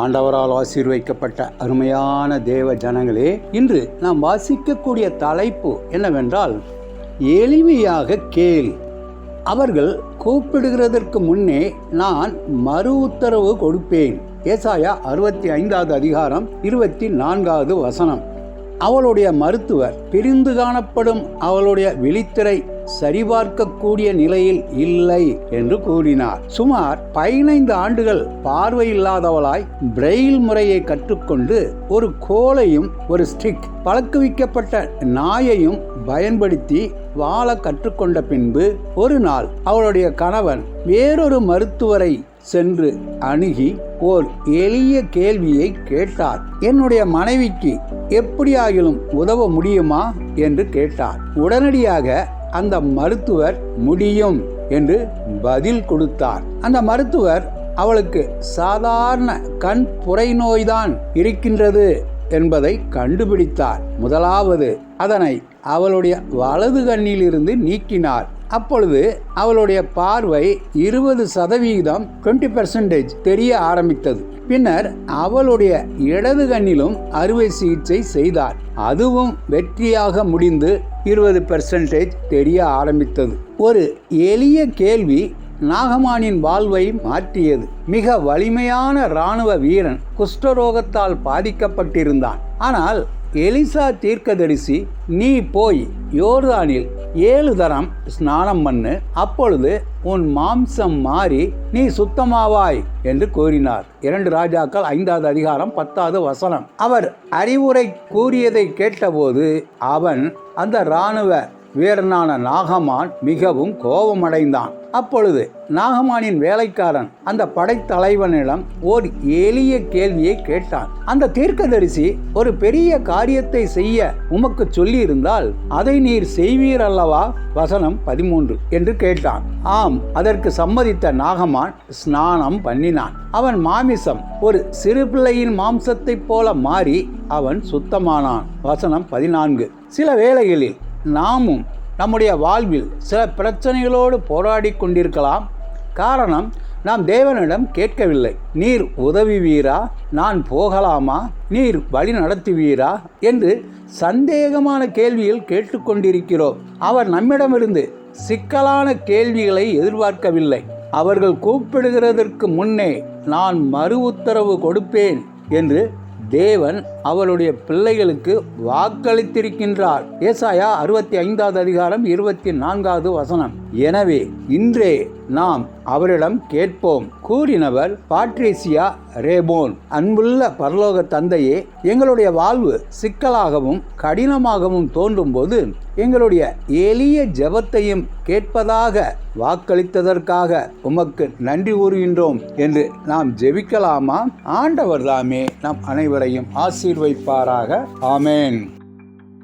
ஆண்டவரால் ஆசீர்வைக்கப்பட்ட அருமையான தேவ ஜனங்களே இன்று நாம் வாசிக்கக்கூடிய தலைப்பு என்னவென்றால் எளிமையாக கேள். அவர்கள் கூப்பிடுகிறதற்கு முன்னே நான் மறு உத்தரவு கொடுப்பேன். ஏசாயா அறுபத்தி ஐந்தாவது அதிகாரம் இருபத்தி நான்காவது வசனம். அவளுடைய மருத்துவர் பிரிந்து காணப்படும் அவளுடைய விழித்திரை சரிபார்க்கக்கூடிய நிலையில் இல்லை என்று கூறினார். சுமார் பதினைந்து ஆண்டுகள் பார்வையில்லாதவளாய் பிரெயில் முறையை கற்றுக்கொண்டு ஒரு கோலையும் ஒரு ஸ்டிக் பழக்குவிக்கப்பட்ட நாயையும் பயன்படுத்தி வாழ கற்றுக்கொண்ட பின்பு ஒரு நாள் அவளுடைய கணவன் வேறொரு மருத்துவரை சென்று அணுகி ஓர் எளிய கேள்வியை கேட்டார். என்னுடைய மனைவிக்கு எப்படியாகிலும் உதவ முடியுமா? என்று கேட்டார். உடனடியாக அந்த மருத்துவர் முடியும் என்று பதில் கொடுத்தார். அந்த மருத்துவர் அவளுக்கு சாதாரண கண் புரைநோய்தான் இருக்கின்றது என்பதை கண்டுபிடித்தார். முதலாவது அதனை அவளுடைய வலது கண்ணிலிருந்து நீக்கினார். அப்பொழுது அவளுடைய பார்வை இருபது சதவிகிதம் டுவெண்ட்டி பெர்சன்டேஜ் தெரிய ஆரம்பித்தது. பின்னர் அவளுடைய இடது கண்ணிலும் அறுவை சிகிச்சை செய்தார். அதுவும் வெற்றியாக முடிந்து இருபது பெர்சன்டேஜ் தெரிய ஆரம்பித்தது. ஒரு எளிய கேள்வி நாகமானின் வாழ்வை மாற்றியது. மிக வலிமையான இராணுவ வீரன் குஷ்டரோகத்தால் பாதிக்கப்பட்டிருந்தான். ஆனால் எலிசா தீர்க்கதரிசி நீ போய் யோர்தானில் ஏழு தரம் ஸ்நானம் பண்ணு அப்பொழுது உன் மாம்சம் மாறி நீ சுத்தமாவாய் என்று கூறினார். இரண்டு ராஜாக்கள் ஐந்தாவது அதிகாரம் பத்தாவது வசனம். அவர் அறிவுரை கூறியதை கேட்டபோது அவன் அந்த இராணுவ வீரனான நாகமான் மிகவும் கோபமடைந்தான். அப்பொழுது நாகமானின் வேலைக்காரன் அந்த படைத்தலைவனிடம் ஓர் எளிய கேள்வியை கேட்டான். அந்த தீர்க்கதரிசி ஒரு பெரிய காரியத்தை செய்ய உமக்கு சொல்லியிருந்தால் அதை நீர் செய்வீர் அல்லவா வசனம் பதிமூன்று என்று கேட்டான். ஆம் அதற்கு சம்மதித்த நாகமான் ஸ்நானம் பண்ணினான். அவன் மாமிசம் ஒரு சிறு பிள்ளையின் மாம்சத்தைப் போல மாறி அவன் சுத்தமானான். வசனம் பதினான்கு. சில வேளைகளில் நாமும் நம்முடைய வாழ்வில் சில பிரச்சனைகளோடு போராடி கொண்டிருக்கலாம். காரணம் நாம் தேவனிடம் கேட்கவில்லை. நீர் உதவிவீரா? நான் போகலாமா? நீர் வழி நடத்துவீரா? என்று சந்தேகமான கேள்வியில் கேட்டுக்கொண்டிருக்கிறோம் அவர் நம்மிடமிருந்து சிக்கலான கேள்விகளை எதிர்பார்க்கவில்லை. அவர்கள் கூப்பிடுகிறதற்கு முன்னே நான் மறு உத்தரவு கொடுப்பேன் என்று தேவன் அவளுடைய பிள்ளைகளுக்கு வாக்களித்திருக்கின்றார். ஏசாயா அறுபத்தி ஐந்தாவது அதிகாரம் இருபத்தி நான்காவது வசனம். எனவே இன்றே நாம் அவரிடம் கேட்போம். கூறினவர் பாட்ரிசியா ரேபோன் அன்புள்ள பரலோக தந்தையே எங்களுடைய வாழ்வு சிக்கலாகவும் கடினமாகவும் தோன்றும் போது எங்களுடைய எளிய ஜெபத்தையும் கேட்பதாக வாக்களித்ததற்காக உமக்கு நன்றி கூறுகின்றோம் என்று நாம் ஜெபிக்கலாமா? ஆண்டவர் தாமே நம் அனைவரையும் ஆசீர்வைப்பாராக. ஆமேன்.